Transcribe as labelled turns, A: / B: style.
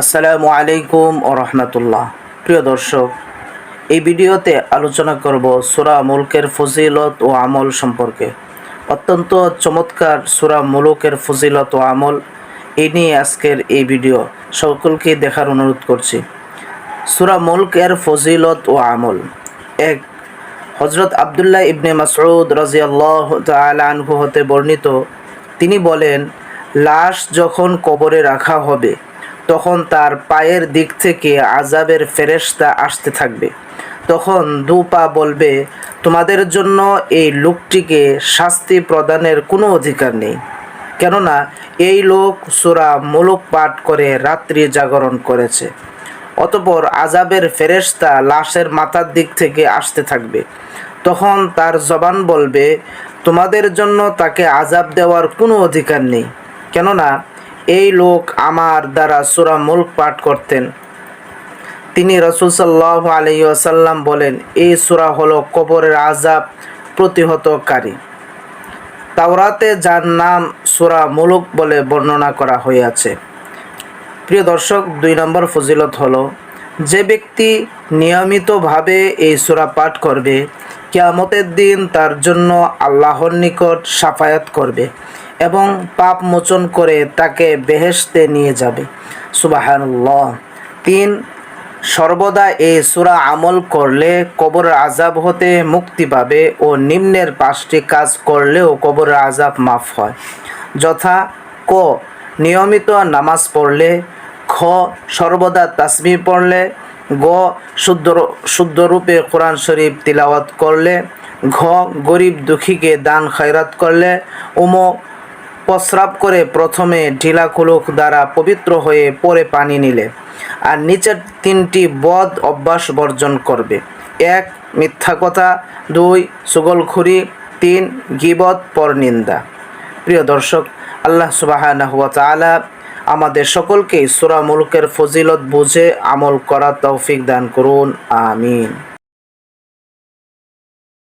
A: আসসালামু আলাইকুম ও রহমতুল্লাহ। প্রিয় দর্শক, এই ভিডিওতে আলোচনা করব সুরা মুলকের ফজিলত ও আমল সম্পর্কে। অত্যন্ত চমৎকার সুরা মুলুকের ফজিলত ও আমল এই নিয়ে আজকের এই ভিডিও সকলকে দেখার অনুরোধ করছি। সুরা মুলকের ফজিলত ও আমল, এক হজরত আবদুল্লাহ ইবনে মাসউদ রাজিয়াল্লাহ আনহু হতে বর্ণিত। তিনি বলেন, লাশ যখন কবরে রাখা হবে তখন তার পায়ের দিক থেকে আজাবের ফেরেশতা আসতে থাকবে। তখন দু পা বলবে, তোমাদের জন্য এই লোকটিকে শাস্তি প্রদানের কোনো অধিকার নেই। কেননা এই লোক সুরা মুলুক পাঠ করে রাত্রি জাগরণ করেছে। অতপর আজাবের ফেরেশতা লাশের মাথার দিক থেকে আসতে থাকবে। তখন তার জবান বলবে, তোমাদের জন্য তাকে আজাব দেওয়ার কোনো অধিকার নেই। কেননা এই লোক আমার দ্বারা সুরা মুল্ক পাঠ করতেন। তিনি রসুল সাল্লাহ আলী আসাল্লাম বলেন, এই সুরা হলো কবরের আজাব প্রতিহতকারী। তাওরাতে যার নাম সুরা মুলুক বলে বর্ণনা করা হয়েছে প্রিয় দর্শক, দুই নম্বর ফজিলত হলো, যে ব্যক্তি নিয়মিতভাবে এই সুরা পাঠ করবে, কিয়ামতের দিন তার জন্য আল্লাহর নিকট সাফায়াত করবে। এবং পাপ মোচন করে তাকে বেহেশতে নিয়ে যাবে। সুবাহানুল্লাহ। তিন, সর্বদা এই সুরা আমল করলে কবরের আজাব হতে মুক্তি পাবে ও নিম্নের পাঁচটি কাজ করলেও কবরের আজাব মাফ হয়। যথা, ক, নিয়মিত নামাজ পড়লে, খ, সর্বদা তাসমি পড়লে, গ, শুদ্ধ শুদ্ধরূপে কোরআন শরীফ তিলাওয়াত করলে, ঘ, গরিব দুঃখীকে দান খয়রাত করলে, উম প্রস্রাব করে প্রথমে ঢিলা কুলুক দ্বারা পবিত্র হয়ে পরে পানি নিলে আর নিচের তিনটি বদ অভ্যাস বর্জন করবে। এক, মিথ্যা কথা। দুই, সুগলখুরি। তিন, গিবত, পরনিন্দা। প্রিয় দর্শক, আল্লাহ সুবাহ আমাদের সকলকে সুরা মুলকের ফজিলত বুঝে আমল করার তৌফিক দান করুন। আমিন।